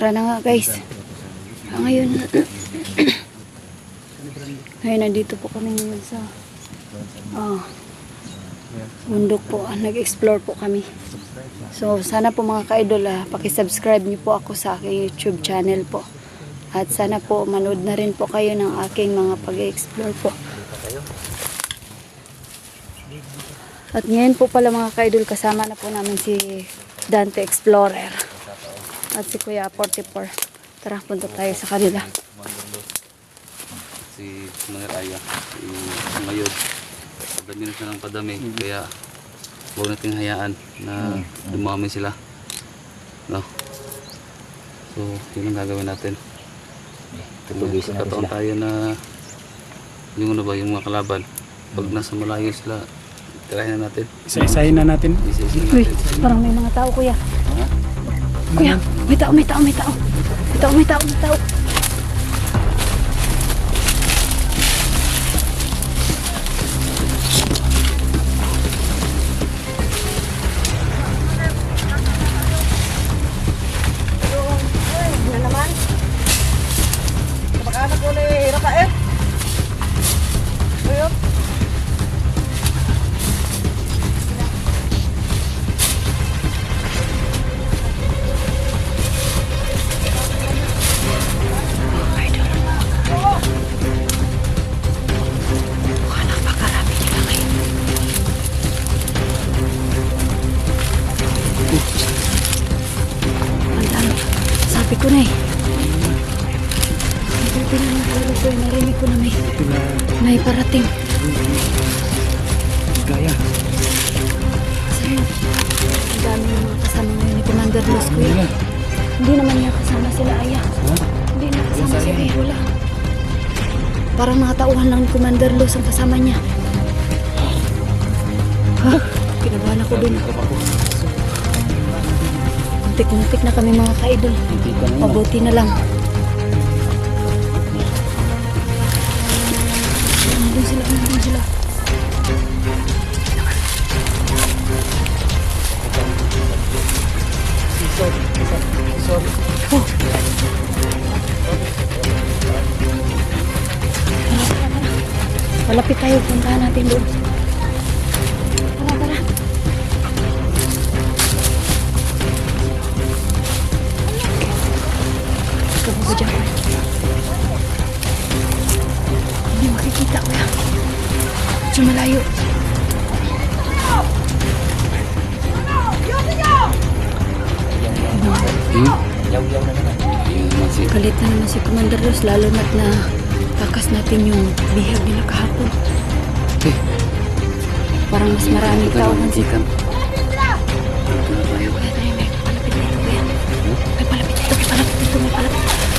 Tara na nga guys. Ah, ngayon, ngayon nandito po kami ngayon sa ah, bundok po. Ah, Nag-explore po kami. So, sana po mga ka-idol, ah, pakisubscribe niyo po ako sa aking YouTube channel po. At sana po manood na rin po kayo ng aking mga pag-explore po. At ngayon po pala mga ka-idol, kasama na po namin si Dante Explorer. At si Kuya 44. Tara, punta tayo sa kanila. si Mayor Aya, si Mayod. Padami na siya ng padami, kaya huwag nating hayaan na dumami sila. No? So, yun ang gagawin natin. Natin Kataon tayo na yung ano ba, yung mga kalaban. Pag nasa malayo sila, tirahin na natin. Isa-isahin na natin. Isa-isa Uy, natin. parang may mga tao kuya. Kuya, may tao, may tao, may tao. May tao, may tao, may tao. Sabi ko na eh. Sabi na ng laro ko eh. Narinig ko na may, may parating. gaya. Kasi ang dami ng mga kasama ngayon ni Commander Luz ko eh. Hindi naman niya kasama sila Aya. Ha? Hindi na kasama si Aya. Aya. Wala. Parang mga tauhan lang ni Commander Luz ang kasama niya. Ha? Kinabahan ako dun. Muntik-muntik na kami mga ka-idol. Mabuti na lang. Nandun sila, nandun sila. Oh. Malapit tayo, puntahan natin doon. Si Commander Ross, lalo na't na takas natin yung bihag nila kahapon. Eh, Parang mas maraming tao man si Ikan. Ito na tayo. Kuya palapit dito, kuya. Palapit dito, palapit dito, palapit. Parang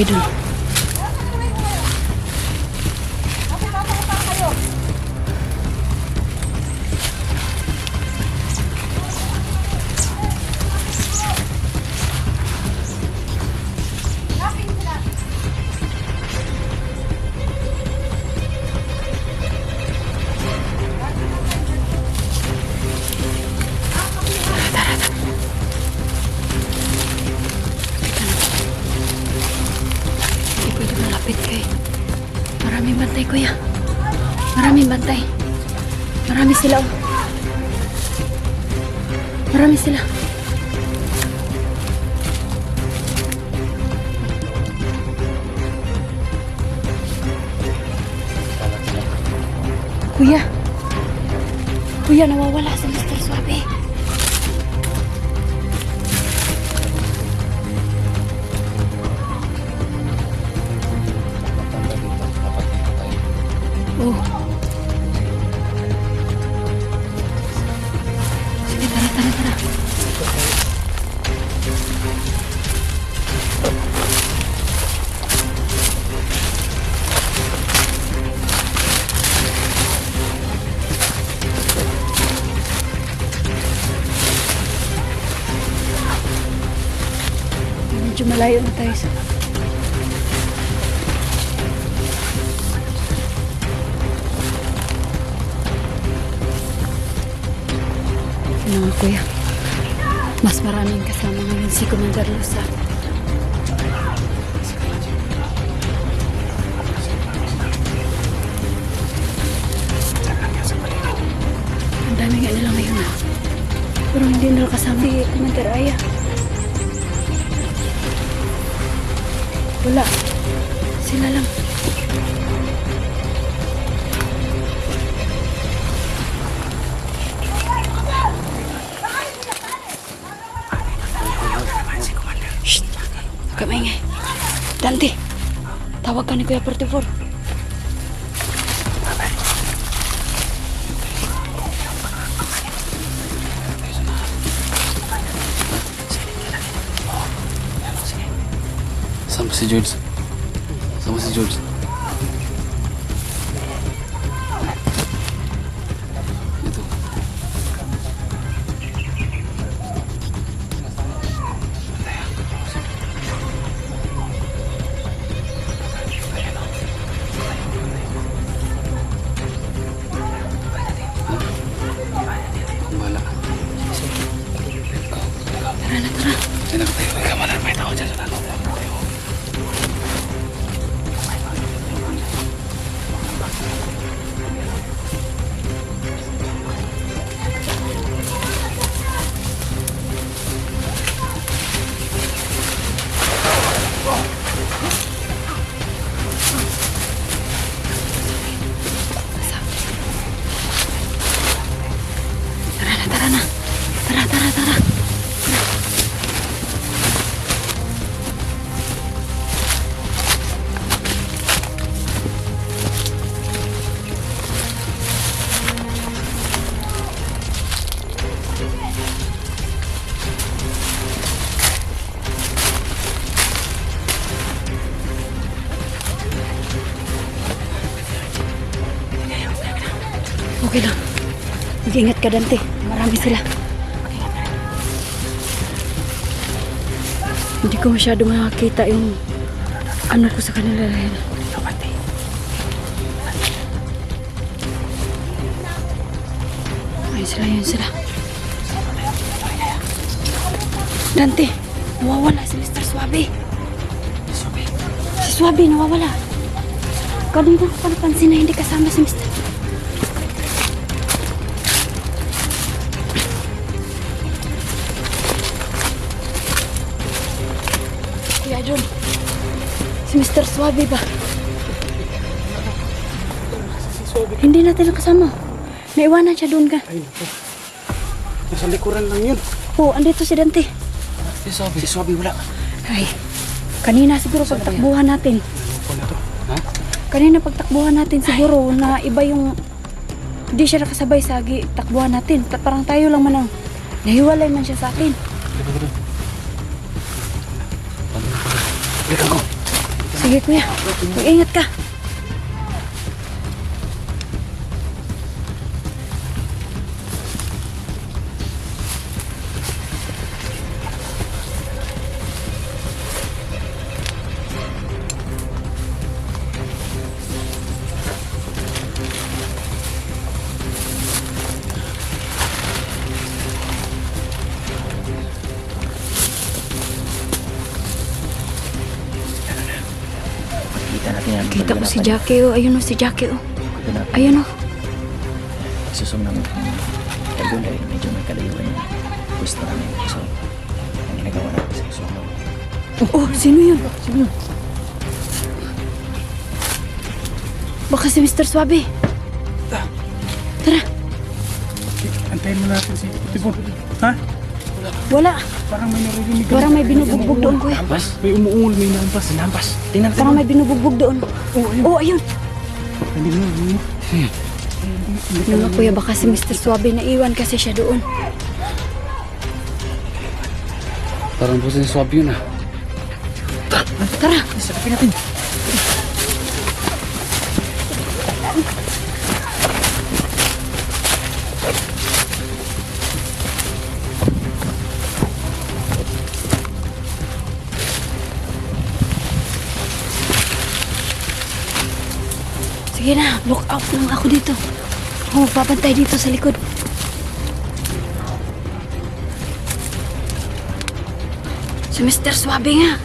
Idol. Hindi kuya. Maraming bantay. Marami sila, oh. Marami sila. Kuya. Kuya, nawawala si Mga kuya, mas maraming kasama ngayon si Commander Lusa. Ang dami nga nila ngayon ah. Pero hindi nila kasama si Commander Aya. Wala. Sila lang. Kamay nga. Dante, tawag ka ni Kuya 44. Sama si George. Sama si George. Mag-ingat ka, Dante. Marami sila. Hindi ko masyado makakita yung ano ko sa kanila. Ayun sila, yun sila. Dante, nawawala si Mr. Suabe. Si Suabe, nawawala. Kanina ko pa napansin na hindi kasama si Mr. si Mr. Suabe ba? Hindi natin nakasama. Naiwanan siya doon ka. Nasa likuran lang yun. Oo, andito si Dante. Si Sobi. Si Swabi wala. Ay, kanina siguro pagtakbuhan natin. Ano na to? Ha? Kanina pagtakbuhan natin siguro na iba yung... Hindi siya nakasabay sa agi takbuhan natin. Parang tayo lang man ang... Nahiwalay man siya sa akin. Sige kuya, mag-ingat ka. Natin yan. Kita ko si Jackie oh. Ayun oh, si Jackie oh. Ayun. Ayun oh. Susum namin. Kaya doon dahil medyo may kalayuan yung pwesto namin. So, ang ginagawa natin sa susum. Oh, sino yun? Sino? Baka si Mr. Suabe. Tara, Antayin mo natin si Tipon. Ha? wala. Parang may naririnig ka. Parang may binubugbog doon, kuya. Ampas? May umuungol, may nampas. Nampas. Tingnan Parang may binubugbog doon. Oo, ayun. Oh, ayun. Hindi mo, hindi mo. Yung nga, kuya, baka si Mr. Suabe na iwan kasi siya doon. Parang po si Sobi yun ah. Tara, Sakapin natin. Sige na, look out lang ako dito. Ako magpapantay dito sa likod. Si Mr. Swabe nga.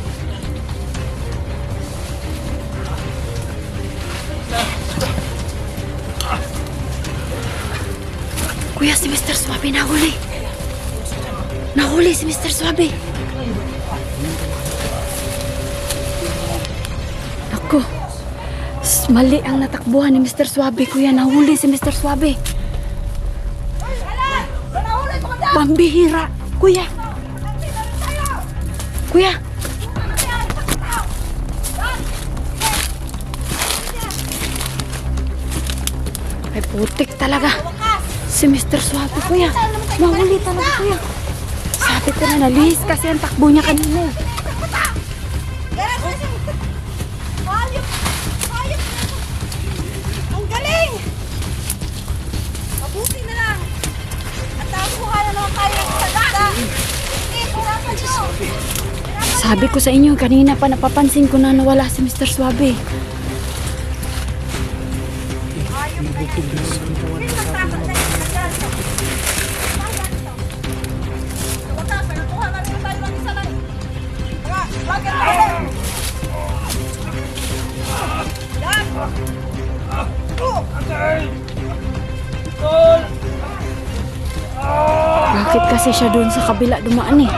Kuya, si Mr. Swabe nahuli. Nahuli si Mr. Swabe. Ako. Mali ang natakbuhan ni Mr. Swabe, kuya. Nahuli si Mr. Swabe. Pambihira. Kuya. Kuya. Ay, putik talaga. Si Mr. Swabe, kuya. Nahuli talaga, kuya. Sabi ko na, nalihis kasi ang takbo niya kanina. Sabi ko sa inyo, kanina pa napapansin ko na nawala si Mr. Yan! Oh! Bakit kasi siya doon sa kabila dumaan eh?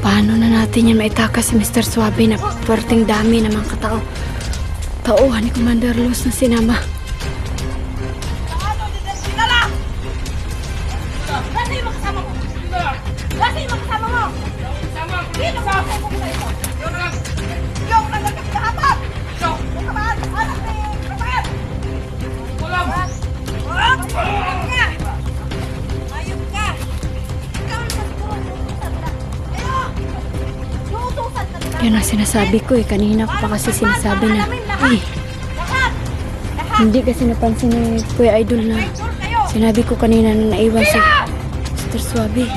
Paano na natin yan maitakas si Mr. Swabe na perting dami ng mga katao? Tauhan ni Commander Luz na sinama. Dito sa akin mo sa ito! Yung nagagap sa hapat! Yung kamaan! Anak ni kamaan! Ayop ka! Ayop ka! Ikaw naman siguro lutusan ka. Ayo! Lutusan ka nila. Yan ang sinasabi ko eh. Kanina ko pa kasi sinasabi na, ay, hindi kasi napansin ni Kuya Idol na sinabi ko kanina na naiwan si Mr. Swabe.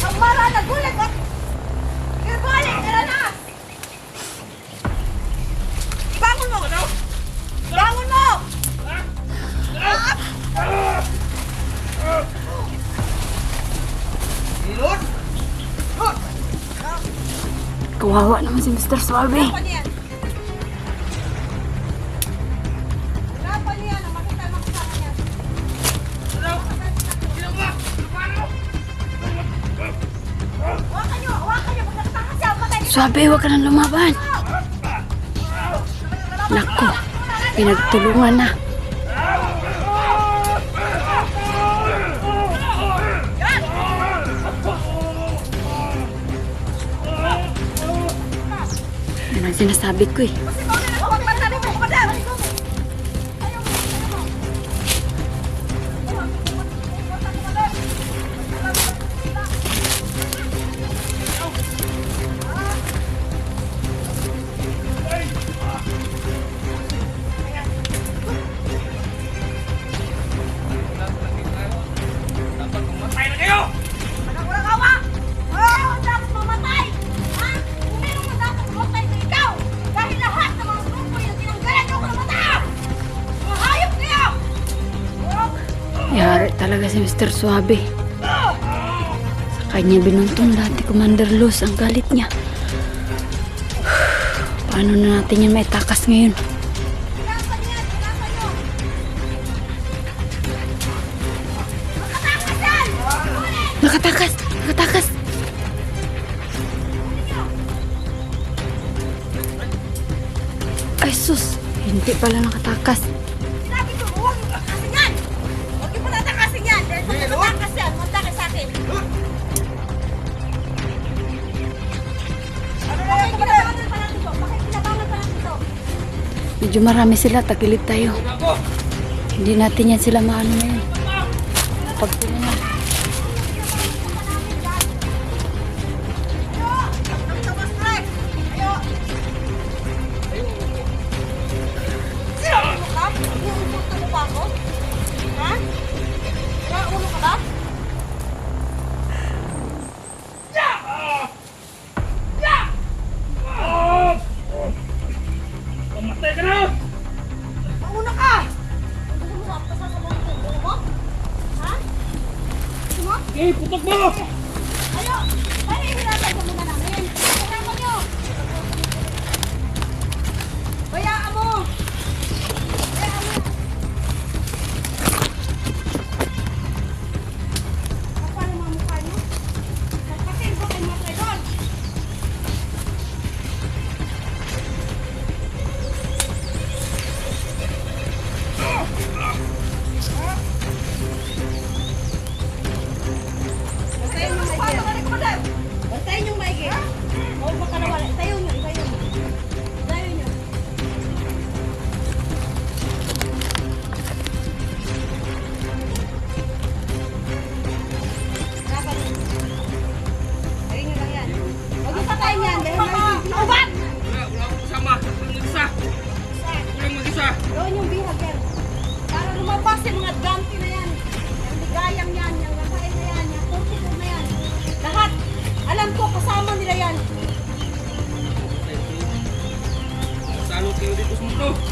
Ang mara nagulat at Ibalik! Tara na! Bangon mo! Bangon mo! Kawawa naman si Mr. Swabe. Hirapan yan! Hirapan Swabe, huwag ka nang lumaban. Nako, pinagtulungan na. Yan ang sinasabi ko eh. Yari talaga si Mr. Suabe. Sa kanya binuntong dati Commander Luz ang galit niya. Paano na natin yan maitakas ngayon? Nakatakas! Nakatakas! Ay sus! Hindi pala nakatakas. Sinabi Medyo marami sila, tagilid tayo. Hindi natin yan sila maano na yan. Pag এই পুতক Oh.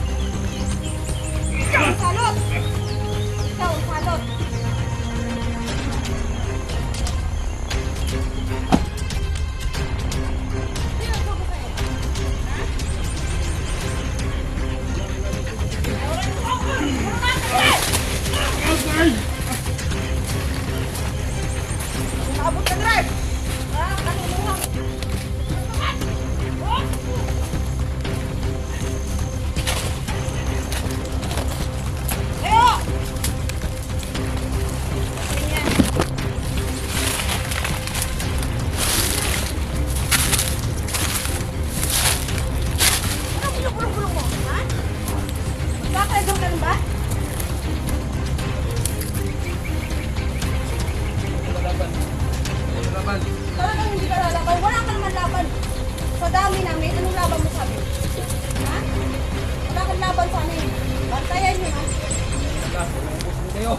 kayo.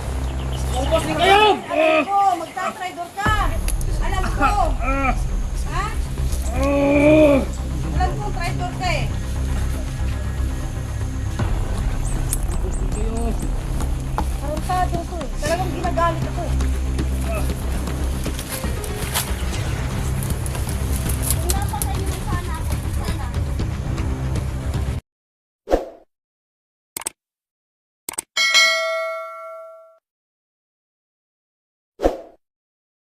Ubos na kayo! Alam ko, magtatraidor ka! Alam ko! Ha? Alam ko, traidor ka eh. Tarantado ko eh. Talagang ginagalit ako eh.